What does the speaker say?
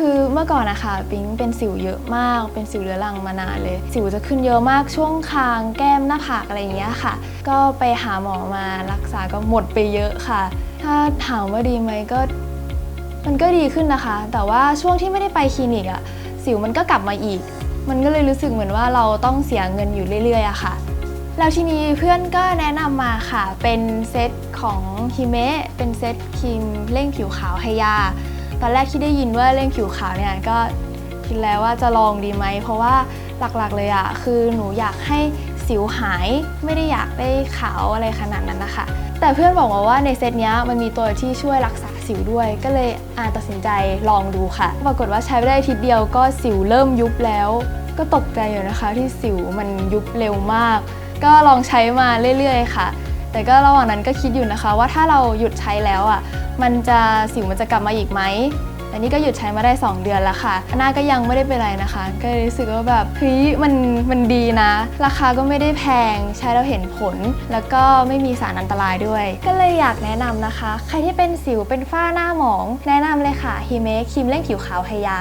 คือเมื่อก่อนนะคะปิงเป็นสิวเยอะมาก เป็นสิวเรื้อรังมานานเลย สิวจะขึ้นเยอะมากช่วงคางแก้มหน้าผากอะไรอย่างเงี้ยค่ะ ก็ไปหาหมอมารักษาก็หมดไปเยอะค่ะ ถ้าถามว่าดีไหมก็มันก็ดีขึ้นนะคะ แต่ว่าช่วงที่ไม่ได้ไปคลินิกอะสิวมันก็กลับมาอีก มันก็เลยรู้สึกเหมือนว่าเราต้องเสียเงินอยู่เรื่อยๆอะค่ะแล้วทีนี้เพื่อนก็แนะนำมาค่ะ เป็นเซตของฮิเมะเป็นเซตครีมเร่งผิวขาวไฮยา ตอนแรกที่ได้ยินว่าเร่งผิวขาวเนี่ยก็คิดแล้วว่าจะลองดีไหม เพราะว่าหลักๆเลยอะคือหนูอยากให้สิวหายไม่ได้อยากได้ขาวอะไรขนาดนั้นนะคะ แต่เพื่อนบอกมาว่าในเซตเนี้ยมันมีตัวที่ช่วยรักษาสิวด้วย ก็เลยอ่านตัดสินใจลองดูค่ะ ปรากฏว่าใช้ไปได้ทิตย์เดียวก็สิวเริ่มยุบแล้ว ก็ตกใจอยู่นะคะที่สิวมันยุบเร็วมาก ก็ลองใช้มาเรื่อย ๆ ค่ะ แต่ก็ระหว่างนั้นก็คิดอยู่นะคะ ว่าถ้าเราหยุดใช้แล้วอะมันจะสิวมันจะกลับมาอีกไหมแต่นี่ก็หยุดใช้มาได้ 2 เดือนแล้วค่ะ หน้าก็ยังไม่ได้เป็นไรนะคะ ก็เลยรู้สึกว่าแบบเฮ้ยมันมันดีนะ ราคาก็ไม่ได้แพง ใช้แล้วเห็นผล แล้วก็ไม่มีสารอันตรายด้วย ก็เลยอยากแนะนำนะคะ ใครที่เป็นสิวเป็นฝ้าหน้าหมอง แนะนำเลยค่ะฮิเมะครีมเร่งผิวขาวไฮยา